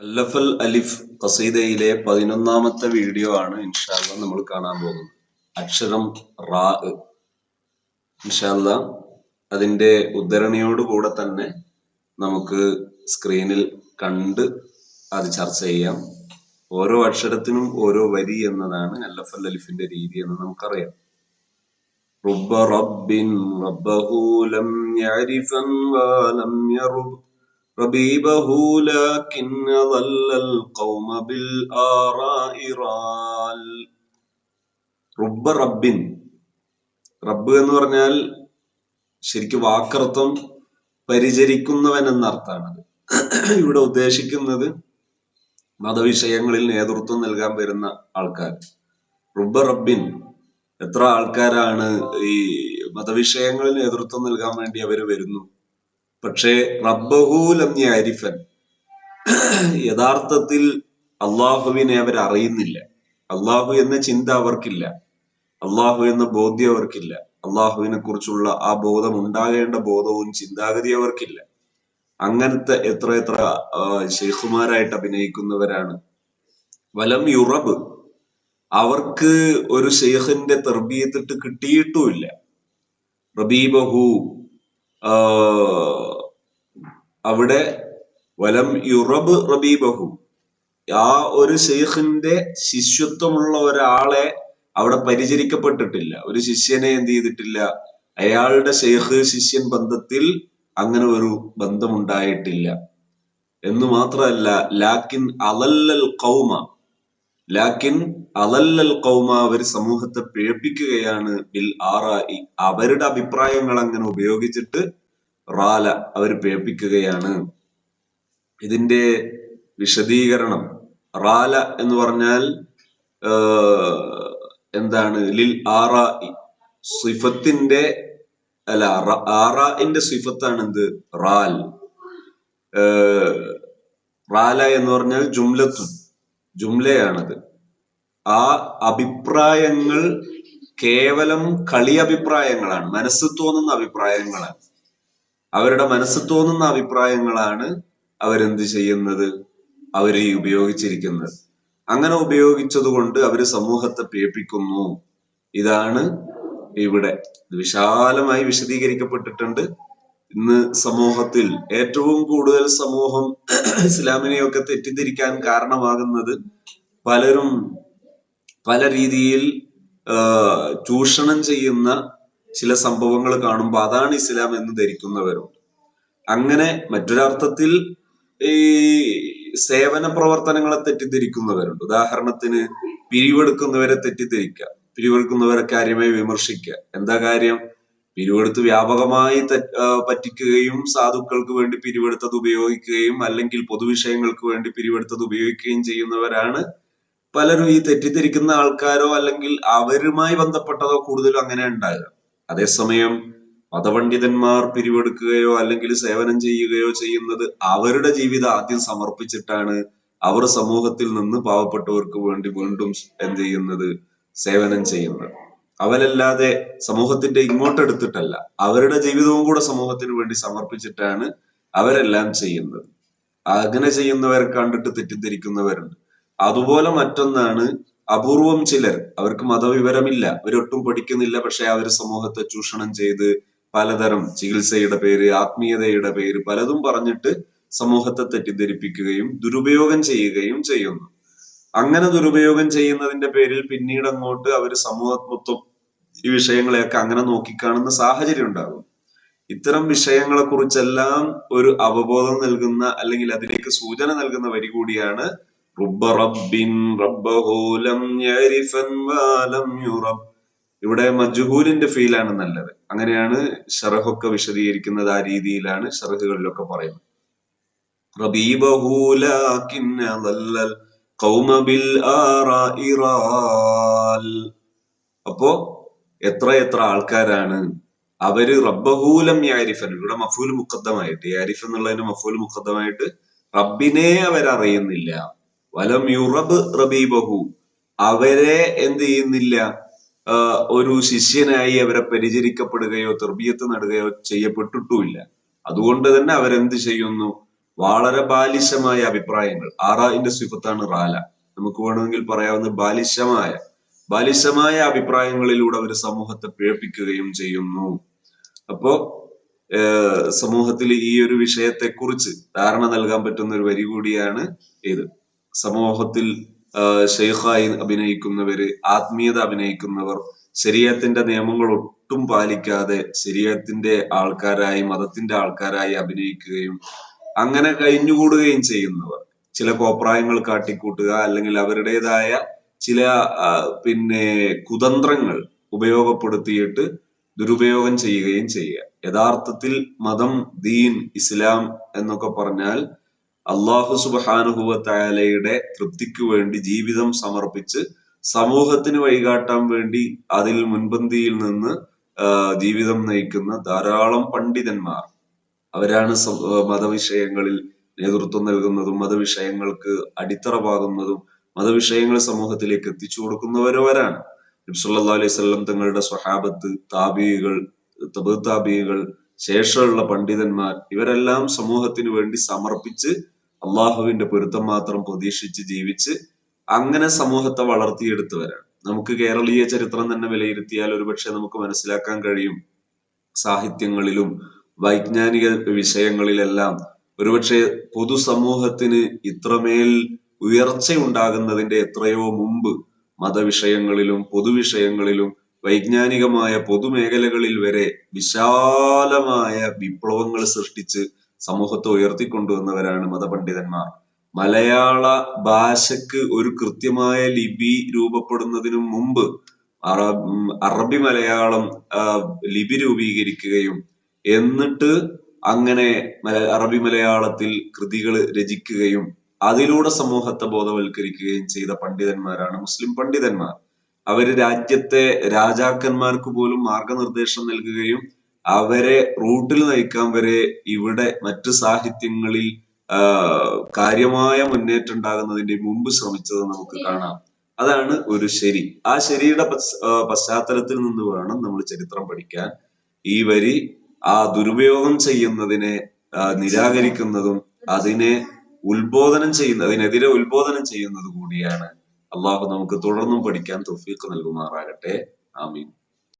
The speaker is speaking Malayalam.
അല്ലഫൽ അലിഫ് ഖസീദയിലെ പതിനൊന്നാമത്തെ വീഡിയോ ആണ് ഇൻഷാല്ല നമ്മൾ കാണാൻ പോകുന്നത് അക്ഷരം റാ ഇൻഷാല്ല അതിന്റെ ഉദ്ധരണിയോടുകൂടെ തന്നെ നമുക്ക് സ്ക്രീനിൽ കണ്ട് അത് ചർച്ച ചെയ്യാം ഓരോ അക്ഷരത്തിനും ഓരോ വരി എന്നതാണ് അല്ലഫൽ അലിഫിന്റെ രീതി എന്ന് നമുക്കറിയാം رب رب ربه لم يعرفا ولم يرب ربيبه لكن ظل القوم بالآراء رال റുബ റബ്ബിൻ റബ്ബ് എന്ന് പറഞ്ഞാൽ ശരിക്കും വാക്കർത്ഥം പരിചരിക്കുന്നവൻ എന്നർത്ഥമാണത് ഇവിടെ ഉദ്ദേശിക്കുന്നത് മതവിഷയങ്ങളിൽ നേതൃത്വം നൽകാൻ വരുന്ന ആൾക്കാർ റുബ റബ്ബിൻ എത്ര ആൾക്കാരാണ് ഈ മതവിഷയങ്ങളിൽ നേതൃത്വം നൽകാൻ വേണ്ടി അവർ വരുന്നു പക്ഷേ റബ്ബഹൂലം അരിഫൻ യഥാർത്ഥത്തിൽ അള്ളാഹുവിനെ അവർ അറിയുന്നില്ല. അള്ളാഹു എന്ന ചിന്ത അവർക്കില്ല. അള്ളാഹു എന്ന ബോധ്യം അവർക്കില്ല. അള്ളാഹുവിനെ കുറിച്ചുള്ള ആ ബോധം ഉണ്ടാകേണ്ട ബോധവും ചിന്താഗതി അവർക്കില്ല. അങ്ങനത്തെ എത്ര എത്ര ഷെയ്ഖുമാരായിട്ട് അഭിനയിക്കുന്നവരാണ്. വലം യുറബ്. അവർക്ക് ഒരു ഷെയ്ഖിന്റെ തെർബീയത്തിട്ട് കിട്ടിയിട്ടുമില്ല. റബീബഹു അവിടെ വലം യുറബ് റബീബഹു. ആ ഒരു ഷെയ്ഖിന്റെ ശിഷ്യത്വമുള്ള ഒരാളെ അവിടെ പരിചരിക്കപ്പെട്ടിട്ടില്ല. ഒരു ശിഷ്യനെ എന്ത് ചെയ്തിട്ടില്ല. അയാളുടെ ഷെയ്ഖ് ശിഷ്യൻ ബന്ധത്തിൽ അങ്ങനെ ഒരു ബന്ധമുണ്ടായിട്ടില്ല. എന്ന് മാത്രമല്ല ലാക്കിൻ അലല്ലൽ കൗമ ലാക്കിൻ അലല്ലൽ കൗമ അവർ സമൂഹത്തെ പിഴപ്പിക്കുകയാണ് ബിൽ ആറായി അവരുടെ അഭിപ്രായങ്ങൾ അങ്ങനെ ഉപയോഗിച്ചിട്ട് റാല അവർ പേപ്പിക്കുകയാണ്. ഇതിന്റെ വിശദീകരണം റാല എന്ന് പറഞ്ഞാൽ എന്താണ്? ലിൽ ആറാ സിഫത്തിന്റെ അല്ല ആറാന്റെ സിഫത്താണ് എന്ത് റാൽ. റാല എന്ന് പറഞ്ഞാൽ ജുംലത്തു ജുംലയാണത്. ആ അഭിപ്രായങ്ങൾ കേവലം കളി അഭിപ്രായങ്ങളാണ്. മനസ്സ് തോന്നുന്ന അഭിപ്രായങ്ങളാണ്. അവരുടെ മനസ്സ് തോന്നുന്ന അഭിപ്രായങ്ങളാണ് അവരെന്ത് ചെയ്യുന്നത്? അവർ ഉപയോഗിച്ചിരിക്കുന്നത്. അങ്ങനെ ഉപയോഗിച്ചത് കൊണ്ട് അവർ സമൂഹത്തെ പേപ്പിക്കുന്നു ഇതാണ് ഇവിടെ. വിശാലമായി വിശദീകരിക്കപ്പെട്ടിട്ടുണ്ട്. ഇന്ന് സമൂഹത്തിൽ ഏറ്റവും കൂടുതൽ സമൂഹം ഇസ്ലാമിനെയൊക്കെ തെറ്റിദ്ധരിക്കാൻ കാരണമാകുന്നത് പലരും പല രീതിയിൽ ചൂഷണം ചെയ്യുന്ന ചില സംഭവങ്ങൾ കാണുമ്പോൾ അതാണ് ഇസ്ലാം എന്ന് ധരിക്കുന്നവരുണ്ട് അങ്ങനെ മറ്റൊരർത്ഥത്തിൽ ഈ സേവന പ്രവർത്തനങ്ങളെ തെറ്റിദ്ധരിക്കുന്നവരുണ്ട്. ഉദാഹരണത്തിന് പിരിവെടുക്കുന്നവരെ തെറ്റിദ്ധരിക്കുക പിരിവെടുക്കുന്നവരെ കാര്യമായി വിമർശിക്കുക. എന്താ കാര്യം? പിരിവെടുത്ത് വ്യാപകമായി പറ്റിക്കുകയും സാധുക്കൾക്ക് വേണ്ടി പിരിവെടുത്തത് ഉപയോഗിക്കുകയും അല്ലെങ്കിൽ പൊതുവിഷയങ്ങൾക്ക് വേണ്ടി പിരിവെടുത്തത് ഉപയോഗിക്കുകയും ചെയ്യുന്നവരാണ്. പലരും ഈ തെറ്റിദ്ധരിക്കുന്ന ആൾക്കാരോ അല്ലെങ്കിൽ അവരുമായി ബന്ധപ്പെട്ടതോ കൂടുതലും അങ്ങനെ ഉണ്ടാകുക അതേസമയം മതപണ്ഡിതന്മാർ പിരിവെടുക്കുകയോ അല്ലെങ്കിൽ സേവനം ചെയ്യുകയോ ചെയ്യുന്നത് അവരുടെ ജീവിതം ആദ്യം സമർപ്പിച്ചിട്ടാണ് അവർ സമൂഹത്തിൽ നിന്ന് പാവപ്പെട്ടവർക്ക് വേണ്ടി വീണ്ടും എന്ത് ചെയ്യുന്നത്? സേവനം ചെയ്യുന്നത്. അവരല്ലാതെ സമൂഹത്തിന്റെ ഇങ്ങോട്ടെടുത്തിട്ടല്ല അവരുടെ ജീവിതവും കൂടെ സമൂഹത്തിന് വേണ്ടി സമർപ്പിച്ചിട്ടാണ് അവരെല്ലാം ചെയ്യുന്നത്. അങ്ങനെ ചെയ്യുന്നവരെ കണ്ടിട്ട് തെറ്റിദ്ധരിക്കുന്നവരുണ്ട്. അതുപോലെ മറ്റൊന്നാണ് അപൂർവം ചിലർ അവർക്ക് മതവിവരമില്ല അവരൊട്ടും പഠിക്കുന്നില്ല പക്ഷെ അവർ സമൂഹത്തെ ചൂഷണം ചെയ്ത് പലതരം ചികിത്സയുടെ പേര് ആത്മീയതയുടെ പേര് പലതും പറഞ്ഞിട്ട് സമൂഹത്തെ തെറ്റിദ്ധരിപ്പിക്കുകയും ദുരുപയോഗം ചെയ്യുകയും ചെയ്യുന്നു. അങ്ങനെ ദുരുപയോഗം ചെയ്യുന്നതിന്റെ പേരിൽ പിന്നീട് അങ്ങോട്ട് അവർ സമൂഹ മൊത്തം ഈ വിഷയങ്ങളെയൊക്കെ അങ്ങനെ നോക്കിക്കാണുന്ന സാഹചര്യം ഉണ്ടാകും. ഇത്തരം വിഷയങ്ങളെ കുറിച്ചെല്ലാം ഒരു അവബോധം നൽകുന്ന അല്ലെങ്കിൽ അതിലേക്ക് സൂചന നൽകുന്ന വരി കൂടിയാണ് റുബ്ബ റബ്ബിൻ യരിഫൻ യുറബ്. ഇവിടെ മജ്ഹൂലിന്റെ ഫീലാണ് നല്ലത്. അങ്ങനെയാണ് ഷറഹൊക്കെ വിശദീകരിക്കുന്നത് ആ രീതിയിലാണ് ഷറഹുകളിലൊക്കെ പറയുന്നത്. അപ്പോ എത്ര എത്ര ആൾക്കാരാണ് അവർ റബ്ബഹൂലം യാരിഫൻ ഇവിടെ മഫൂൽ മുഖദ്ദമായിട്ട് യാരിഫ് എന്നുള്ളതിന് മഫൂൽ മുഖദ്ദമായിട്ട് റബ്ബിനെ അവരറിയുന്നില്ല. വലം യുറബ് റബീബഹു. അവരെ എന്ത് ചെയ്യുന്നില്ല? ഒരു ശിഷ്യനായി അവരെ പരിചരിക്കപ്പെടുകയോ തെർബിയത്ത് നടുകയോ ചെയ്യപ്പെട്ടിട്ടുമില്ല. അതുകൊണ്ട് തന്നെ അവരെന്ത് ചെയ്യുന്നു? വളരെ ബാലിശമായ അഭിപ്രായങ്ങൾ. ആറായിന്റെ സിഫത്താണ് റാല. നമുക്ക് വേണമെങ്കിൽ പറയാവുന്ന ബാലിശമായ. ബാലിശമായ അഭിപ്രായങ്ങളിലൂടെ അവർ സമൂഹത്തെ പിഴപ്പിക്കുകയും ചെയ്യുന്നു. അപ്പോ സമൂഹത്തിൽ ഈ ഒരു വിഷയത്തെക്കുറിച്ച് ധാരണ നൽകാൻ പറ്റുന്ന ഒരു വരി കൂടിയാണ് ഇത്. സമൂഹത്തിൽ ഷെയ്ഖായി അഭിനയിക്കുന്നവര് ആത്മീയത അഭിനയിക്കുന്നവർ ശരീരത്തിന്റെ നിയമങ്ങൾ ഒട്ടും പാലിക്കാതെ ശരീരത്തിന്റെ ആൾക്കാരായി മതത്തിന്റെ ആൾക്കാരായി അഭിനയിക്കുകയും അങ്ങനെ കഴിഞ്ഞുകൂടുകയും ചെയ്യുന്നവർ. ചില കോപ്രായങ്ങൾ കാട്ടിക്കൂട്ടുക അല്ലെങ്കിൽ അവരുടേതായ ചില പിന്നെ കുതന്ത്രങ്ങൾ ഉപയോഗപ്പെടുത്തിയിട്ട് ദുരുപയോഗം ചെയ്യുകയും ചെയ്യുക. യഥാർത്ഥത്തിൽ മതം ദീൻ ഇസ്ലാം എന്നൊക്കെ പറഞ്ഞാൽ അള്ളാഹു സുബാനുഭവത്തായാലയുടെ തൃപ്തിക്ക് വേണ്ടി ജീവിതം സമർപ്പിച്ച് സമൂഹത്തിന് വഴികാട്ടാൻ വേണ്ടി അതിൽ മുൻപന്തിയിൽ നിന്ന് ജീവിതം നയിക്കുന്ന ധാരാളം പണ്ഡിതന്മാർ. അവരാണ് മതവിഷയങ്ങളിൽ നേതൃത്വം നൽകുന്നതും മതവിഷയങ്ങൾക്ക് അടിത്തറ പാകുന്നതും മതവിഷയങ്ങൾ സമൂഹത്തിലേക്ക് എത്തിച്ചു കൊടുക്കുന്നവരവരാണ്. നബ്സല്ലാ അലൈഹി സ്വല്ലം തങ്ങളുടെ സ്വഹാബത്ത് താബികൾ തബ് താബികൾ ശേഷമുള്ള പണ്ഡിതന്മാർ ഇവരെല്ലാം സമൂഹത്തിന് വേണ്ടി സമർപ്പിച്ച് അള്ളാഹുവിന്റെ പൊരുത്തം മാത്രം പ്രതീക്ഷിച്ച് ജീവിച്ച് അങ്ങനെ സമൂഹത്തെ വളർത്തിയെടുത്തവരാണ്. നമുക്ക് കേരളീയ ചരിത്രം തന്നെ വിലയിരുത്തിയാൽ ഒരുപക്ഷെ നമുക്ക് മനസ്സിലാക്കാൻ കഴിയും സാഹിത്യങ്ങളിലും വൈജ്ഞാനിക വിഷയങ്ങളിലെല്ലാം ഒരുപക്ഷെ പൊതുസമൂഹത്തിന് ഇത്രമേൽ ഉയർച്ചയുണ്ടാകുന്നതിന്റെ എത്രയോ മുമ്പ് മതവിഷയങ്ങളിലും പൊതുവിഷയങ്ങളിലും വൈജ്ഞാനികമായ പൊതുമേഖലകളിൽ വരെ വിശാലമായ വിപ്ലവങ്ങൾ സൃഷ്ടിച്ച് സമൂഹത്തെ ഉയർത്തിക്കൊണ്ടുവന്നവരാണ് മതപണ്ഡിതന്മാർ. മലയാള ഭാഷയ്ക്ക് ഒരു കൃത്യമായ ലിപി രൂപപ്പെടുന്നതിനു മുമ്പ് അറ- അറബി മലയാളം ലിപി രൂപീകരിക്കുകയും എന്നിട്ട് അങ്ങനെ അറബി മലയാളത്തിൽ കൃതികൾ രചിക്കുകയും അതിലൂടെ സമൂഹത്തെ ബോധവൽക്കരിക്കുകയും ചെയ്ത പണ്ഡിതന്മാരാണ് മുസ്ലിം പണ്ഡിതന്മാർ. അവർ രാജ്യത്തെ രാജാക്കന്മാർക്ക് പോലും മാർഗനിർദ്ദേശം നൽകുകയും അവരെ റൂട്ടിൽ നയിക്കാൻ വരെ ഇവിടെ മറ്റു സാഹിത്യങ്ങളിൽ കാര്യമായ മുന്നേറ്റം ഉണ്ടാകുന്നതിന്റെ മുമ്പ് ശ്രമിച്ചത് നമുക്ക് കാണാം. അതാണ് ഒരു ശരി. ആ ശരിയുടെ പശ്ചാത്തലത്തിൽ നിന്ന് വേണം നമ്മൾ ചരിത്രം പഠിക്കാൻ. ഈ വരി ആ ദുരുപയോഗം ചെയ്യുന്നതിനെ നിരാകരിക്കുന്നതും അതിനെ ഉത്ബോധനം ചെയ്യുന്ന അതിനെതിരെ ഉത്ബോധനം ചെയ്യുന്നത് കൂടിയാണ്. അള്ളാഹു നമുക്ക് തുടർന്നും പഠിക്കാൻ തൊഫീക്ക് നൽകുമാറാകട്ടെ. ആമീൻ.